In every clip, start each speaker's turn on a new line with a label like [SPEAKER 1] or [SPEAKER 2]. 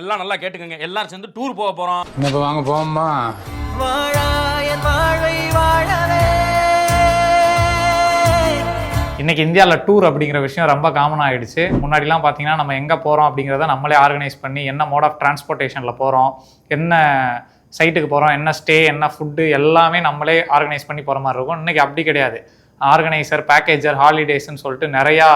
[SPEAKER 1] எல்லாம் நல்லா கேட்டுக்கோங்க. எல்லாரும் சேர்ந்து டூர் போக போறோம்.
[SPEAKER 2] இப்போ வாங்க
[SPEAKER 3] வாழவே
[SPEAKER 4] இன்னைக்கு இந்தியாவில் டூர் அப்படிங்கிற விஷயம் ரொம்ப காமன் ஆயிடுச்சு. முன்னாடிலாம் பார்த்தீங்கன்னா நம்ம எங்கே போகிறோம் அப்படிங்கிறத நம்மளே ஆர்கனைஸ் பண்ணி என்ன மோட் ஆஃப் டிரான்ஸ்போர்ட்டேஷனில் போகிறோம் என்ன சைட்டுக்கு போகிறோம் என்ன ஸ்டே என்ன ஃபுட்டு எல்லாமே நம்மளே ஆர்கனைஸ் பண்ணி போகிற மாதிரி இருக்கும். இன்னைக்கு அப்படி கிடையாது. ஆர்கனைசர் பேக்கேஜர் ஹாலிடேஸ்ன்னு சொல்லிட்டு நிறையா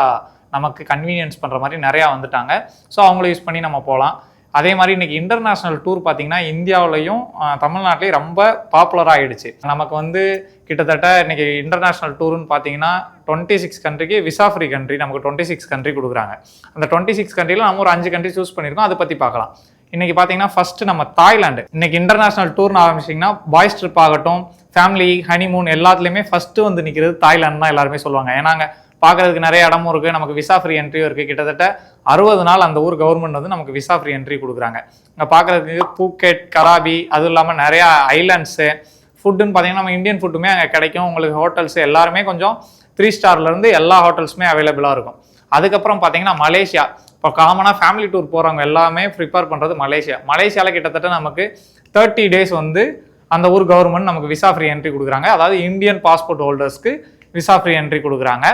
[SPEAKER 4] நமக்கு கன்வீனியன்ஸ் பண்ணுற மாதிரி நிறையா வந்துட்டாங்க. ஸோ அவங்கள யூஸ் பண்ணி நம்ம போகலாம். அதே மாதிரி இன்னைக்கு இன்டர்நேஷ்னல் டூர் பார்த்தீங்கன்னா இந்தியாவிலையும் தமிழ்நாட்டிலையும் ரொம்ப பாப்புலர் ஆகிடுச்சு நமக்கு வந்து கிட்டத்தட்ட இன்னைக்கு இன்டர்நேஷ்னல் டூர்னு பார்த்தீங்கன்னா டுவெண்ட்டி சிக்ஸ் கண்ட்ரிக்கு விசா ஃப்ரீ கண்ட்ரி நமக்கு டுவெண்ட்டி சிக்ஸ் கண்ட்ரி கொடுக்குறாங்க. அந்த டுவெண்ட்டி சிக்ஸ் கண்ட்ரியில் நம்ம ஒரு அஞ்சு கண்ட்ரி சூஸ் பண்ணியிருக்கோம் அதை பற்றி பார்க்கலாம் இன்னைக்கு பார்த்தீங்கன்னா ஃபர்ஸ்ட் நம்ம தாய்லாந்து. இன்னைக்கு இன்டர்நேஷனல் டூர்னு ஆரம்பிச்சிங்கன்னா பாய்ஸ் ட்ரிப் ஆகட்டும் ஃபேமிலி ஹனிமூன் எல்லாத்துலேயுமே ஃபர்ஸ்ட் வந்து நிற்கிறது தாய்லாந்து தான் எல்லாருமே சொல்லுவாங்க. ஏன்னாங்க பார்க்கறதுக்கு நிறைய இடமும் இருக்குது நமக்கு விசா ஃப்ரீ என்ட்ரியும் இருக்குது கிட்டத்தட்ட அறுபது நாள் அந்த ஊர் கவர்மெண்ட் வந்து நமக்கு விசா ஃப்ரீ என்ட்ரி கொடுக்குறாங்க. இங்கே பார்க்கறதுக்கு பூக்கெட் கராபி அதுவும் இல்லாமல் நிறையா ஐலாண்ட்ஸு ஃபுட்டுன்னு பார்த்தீங்கன்னா நம்ம இந்தியன் ஃபுட்டுமே அங்கே கிடைக்கும். உங்களுக்கு ஹோட்டல்ஸ் எல்லாருமே கொஞ்சம் த்ரீ ஸ்டார்லேருந்து எல்லா ஹோட்டல்ஸுமே அவைலபிளாக இருக்கும். அதுக்கப்புறம் பார்த்தீங்கன்னா மலேசியா. இப்போ காமனாக ஃபேமிலி டூர் போகிறவங்க எல்லாமே ப்ரிப்பேர் பண்ணுறது மலேசியா. மலேசியாவில் கிட்டத்தட்ட நமக்கு தேர்ட்டி டேஸ் வந்து அந்த ஊர் கவர்மெண்ட் நமக்கு விசா ஃப்ரீ என்ட்ரி கொடுக்குறாங்க. அதாவது இந்தியன் பாஸ்போர்ட் ஹோல்டர்ஸ்க்கு விசா ஃப்ரீ என்ட்ரி கொடுக்குறாங்க.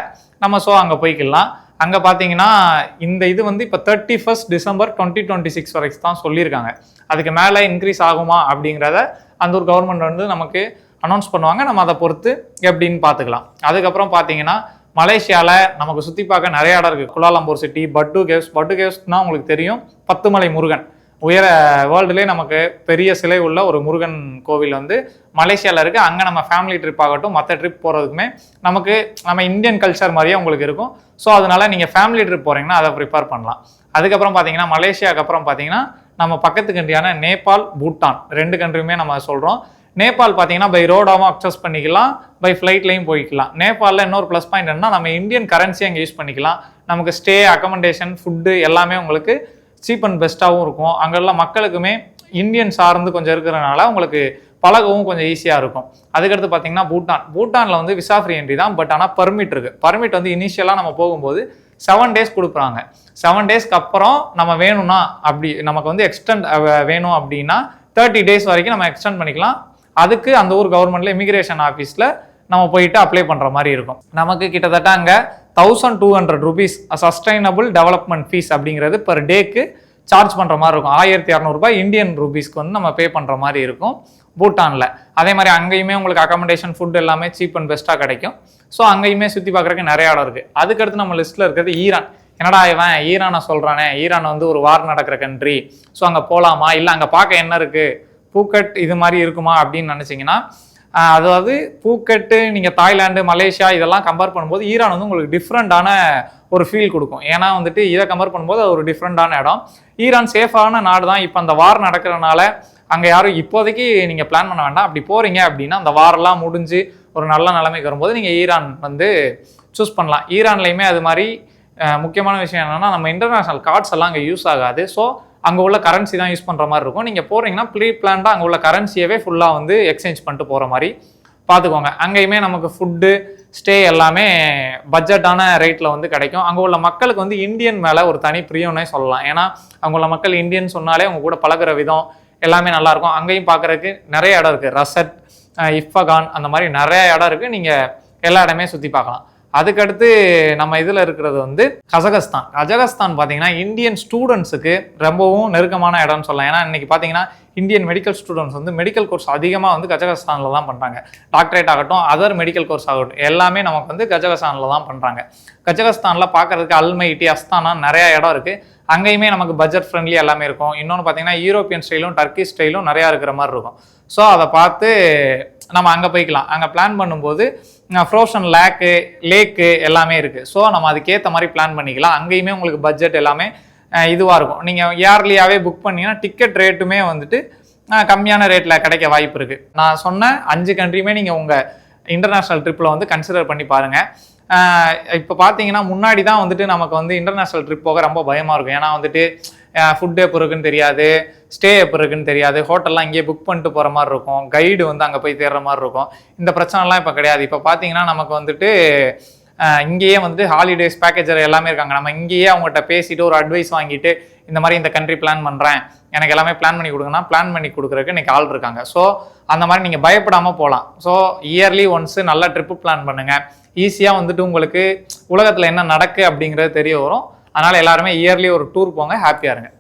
[SPEAKER 4] நம்ம ஸோ அங்கே போய்க்கலாம் அங்கே பார்த்தீங்கன்னா இந்த இது வந்து இப்போ thirty first December twenty twenty six வரைக்கும் தான் சொல்லியிருக்காங்க. அதுக்கு மேலே இன்க்ரீஸ் ஆகுமா அப்படிங்கிறத அந்த ஒரு கவர்மெண்ட் வந்து நமக்கு அனௌன்ஸ் பண்ணுவாங்க. நம்ம அதை பொறுத்து எப்படின்னு பார்த்துக்கலாம் அதுக்கப்புறம் பார்த்தீங்கன்னா மலேசியாவில் நமக்கு சுற்றி பார்க்க நிறைய இடம் இருக்குது குலாலம்பூர் சிட்டி பட்டு கேவ்ஸ் பட்டு கேவ்ஸ்னா உங்களுக்கு தெரியும். பத்துமலை முருகன். உயர வேர்ல்டுலேயே நமக்கு பெரிய சிலை உள்ள ஒரு முருகன் கோவில் வந்து மலேசியாவில் இருக்குது அங்கே நம்ம ஃபேமிலி ட்ரிப் ஆகட்டும் மற்ற ட்ரிப் போகிறதுக்குமே நமக்கு நம்ம இந்தியன் கல்ச்சர் மாதிரியே உங்களுக்கு இருக்கும். ஸோ அதனால நீங்கள் ஃபேமிலி ட்ரிப் போகிறீங்கன்னா அதை ப்ரிப்பேர் பண்ணலாம். அதுக்கப்புறம் பார்த்தீங்கன்னா மலேசியாவுக்கு அப்புறம் பார்த்தீங்கன்னா நம்ம பக்கத்து கண்ட்ரியான நேபாள் பூட்டான் ரெண்டு கண்ட்ரியுமே நம்ம சொல்கிறோம் நேபாள் பார்த்தீங்கன்னா பை ரோடாகவும் அக்சஸ் பண்ணிக்கலாம் பை ஃப்ளைட்லையும் போய்க்கலாம். நேபாளில் இன்னொரு ப்ளஸ் பாயிண்ட் என்னன்னா நம்ம இந்தியன் கரன்சி அங்கே யூஸ் பண்ணிக்கலாம். நமக்கு ஸ்டே அக்கமெண்டேஷன் ஃபுட்டு எல்லாமே உங்களுக்கு சீப் அண்ட் பெஸ்ட்டாகவும் இருக்கும். அங்கெல்லாம் மக்களுக்குமே இந்தியன் சார்ந்து கொஞ்சம் இருக்கிறனால உங்களுக்கு பழகவும் கொஞ்சம் ஈஸியாக இருக்கும். அதுக்கடுத்து பார்த்தீங்கன்னா பூட்டான். பூட்டானில் வந்து விசா ஃப்ரீ என்ட்ரி தான் பட் ஆனால் பர்மிட் இருக்குது பர்மிட் வந்து இனிஷியலாக நம்ம போகும்போது செவன் டேஸ் கொடுக்குறாங்க. செவன் டேஸ்க்கு அப்புறம் நம்ம வேணும்னா அப்படி நமக்கு வந்து எக்ஸ்டெண்ட் வேணும் அப்படின்னா தேர்ட்டி டேஸ் வரைக்கும் நம்ம எக்ஸ்டெண்ட் பண்ணிக்கலாம். அதுக்கு அந்த ஊர் கவர்மெண்ட்ல இமிகிரேஷன் ஆஃபீஸில் நம்ம போயிட்டு அப்ளை பண்ணுற மாதிரி இருக்கும். நமக்கு கிட்டத்தட்ட அங்கே thousand two hundred rupees sustainable development fee அப்படிங்கிறது பர் டேக்கு சார்ஜ் பண்ணுற மாதிரி இருக்கும். ஆயிரத்தி இரநூறுபா இந்தியன் ருபீஸ்க்கு வந்து நம்ம பே பண்ணுற மாதிரி இருக்கும் பூட்டானில். அதே மாதிரி அங்கேயுமே உங்களுக்கு அகாமடேஷன் ஃபுட் எல்லாமே சீப் அண்ட் பெஸ்ட்டாக கிடைக்கும். ஸோ அங்கேயுமே சுற்றி பார்க்குறக்கு நிறைய இடம் இருக்குது அதுக்கடுத்து நம்ம லிஸ்ட்டில் இருக்கிறது ஈரான். என்னடா இவன்? ஈரானை சொல்கிறானே ஈரான் வந்து ஒரு வார் நடக்கிற கண்ட்ரி ஸோ அங்கே போகலாமா இல்லை அங்கே பார்க்க என்ன இருக்குது பூக்கட் இது மாதிரி இருக்குமா அப்படின்னு நினச்சிங்கன்னா அதாவது பூக்கெட்டு நீங்கள் தாய்லாந்து மலேசியா இதெல்லாம் கம்பேர் பண்ணும்போது ஈரான் வந்து உங்களுக்கு டிஃப்ரெண்ட்டான ஒரு ஃபீல் கொடுக்கும். ஏன்னா வந்துட்டு இதை கம்பேர் பண்ணும்போது அது ஒரு டிஃப்ரெண்ட்டான இடம். ஈரான் சேஃபான நாடு தான். இப்போ அந்த வார் நடக்கிறனால அங்கே யாரும் இப்போதைக்கு நீங்கள் பிளான் பண்ண வேண்டாம். அப்படி போகிறீங்க அப்படின்னா அந்த வாரெல்லாம் முடிஞ்சு ஒரு நல்ல நிலைமைக்கு வரும்போது நீங்கள் ஈரான் வந்து சூஸ் பண்ணலாம். ஈரான்லையுமே அது மாதிரி முக்கியமான விஷயம் என்னென்னா நம்ம இன்டர்நேஷனல் கார்ட்ஸ் எல்லாம் அங்கே யூஸ் ஆகாது. ஸோ அங்கே உள்ள கரன்சி தான் யூஸ் பண்ணுற மாதிரி இருக்கும். நீங்கள் போகிறீங்கன்னா ப்ரீ பிளான்டாக அங்கே உள்ள கரன்சியவே ஃபுல்லாக வந்து எக்ஸ்சேஞ்ச் பண்ணிட்டு போகிற மாதிரி பார்த்துக்கோங்க. அங்கேயுமே நமக்கு ஃபுட்டு ஸ்டே எல்லாமே பட்ஜெட்டான ரேட்டில் வந்து கிடைக்கும். அங்கே உள்ள மக்களுக்கு வந்து இந்தியன் மேலே ஒரு தனி பிரியம்னே சொல்லலாம். ஏன்னா அங்கே உள்ள மக்கள் இந்தியன் சொன்னாலே அவங்க கூட பழகுற விதம் எல்லாமே நல்லாயிருக்கும் அங்கேயும் பார்க்குறதுக்கு நிறைய இடம் இருக்குது ரசட் இஃபகான் அந்த மாதிரி நிறைய இடம் இருக்குது நீங்கள் எல்லா இடமே சுற்றி பார்க்கலாம். அதுக்கடுத்து நம்ம இதில் இருக்கிறது வந்து கசகஸ்தான் கஜகஸ்தான் பார்த்தீங்கன்னா இந்தியன் ஸ்டூடெண்ட்ஸுக்கு ரொம்பவும் நெருக்கமான இடம்னு சொல்லலாம். ஏன்னா இன்றைக்கி பார்த்தீங்கன்னா இந்தியன் மெடிக்கல் ஸ்டூடெண்ட்ஸ் வந்து மெடிக்கல் கோர்ஸ் அதிகமாக வந்து கஜகஸ்தானில் தான் பண்ணுறாங்க டாக்டரேட் ஆகட்டும் அதர் மெடிக்கல் கோர்ஸ் ஆகட்டும் எல்லாமே நமக்கு வந்து கஜகஸ்தானில் தான் பண்ணுறாங்க கஜகஸ்தானில் பார்க்கறதுக்கு அல்மைட்டி அஸ்தானா நிறையா இடம் இருக்குது அங்கேயுமே நமக்கு பட்ஜெட் ஃப்ரெண்ட்லி எல்லாமே இருக்கும். இன்னொன்று பார்த்தீங்கன்னா யூரோப்பியன் ஸ்டைலும் டர்க்கி ஸ்டைலும் நிறையா இருக்கிற மாதிரி இருக்கும். ஸோ அதை பார்த்து நம்ம அங்கே போய்க்கலாம். அங்கே பிளான் பண்ணும்போது ஃப்ரோஷன் லேக்கு லேக்கு எல்லாமே இருக்குது ஸோ நம்ம அதுக்கேற்ற மாதிரி பிளான் பண்ணிக்கலாம். அங்கேயுமே உங்களுக்கு பட்ஜெட் எல்லாமே இதுவாக இருக்கும். நீங்கள் இயர்லியாகவே புக் பண்ணிங்கன்னா டிக்கெட் ரேட்டுமே வந்துட்டு கம்மியான ரேட்டில் கிடைக்க வாய்ப்பு இருக்குது நான் சொன்ன அஞ்சு கண்ட்ரியுமே நீங்கள் உங்கள் இன்டர்நேஷ்னல் ட்ரிப்பில் வந்து கன்சிடர் பண்ணி பாருங்கள் இப்போ பார்த்தீங்கன்னா முன்னாடி தான் வந்துட்டு நமக்கு வந்து இன்டர்நேஷ்னல் ட்ரிப் போக ரொம்ப பயமாக இருக்கும். ஏன்னா வந்துட்டு ஃபுட் எப்போ இருக்குன்னு தெரியாது ஸ்டே எப்போ இருக்குன்னு தெரியாது ஹோட்டல்லாம் இங்கேயே புக் பண்ணிட்டு போகிற மாதிரி இருக்கும் கைடு வந்து அங்கே போய் தேடுற மாதிரி இருக்கும். இந்த பிரச்சனைலாம் இப்போ கிடையாது. இப்போ பார்த்தீங்கன்னா நமக்கு வந்துட்டு இங்கேயே வந்து ஹாலிடேஸ் பேக்கேஜர் எல்லாமே இருக்காங்க. நம்ம இங்கேயே அவங்ககிட்ட பேசிட்டு ஒரு அட்வைஸ் வாங்கிட்டு இந்த மாதிரி இந்த கண்ட்ரி பிளான் பண்ணுறேன் எனக்கு எல்லாமே பிளான் பண்ணி கொடுங்கன்னா பிளான் பண்ணி கொடுக்குறதுக்கு இன்னைக்கு ஆள் இருக்காங்க. ஸோ அந்த மாதிரி நீங்கள் பயப்படாமல் போகலாம் ஸோ இயர்லி ஒன்ஸு நல்ல ட்ரிப்பு பிளான் பண்ணுங்கள் ஈஸியாக வந்துட்டு உங்களுக்கு உலகத்தில் என்ன நடக்கு அப்படிங்கிறது தெரிய வரும். அதனால் எல்லாருமே இயர்லி ஒரு டூர் போங்க ஹாப்பியாக இருங்க.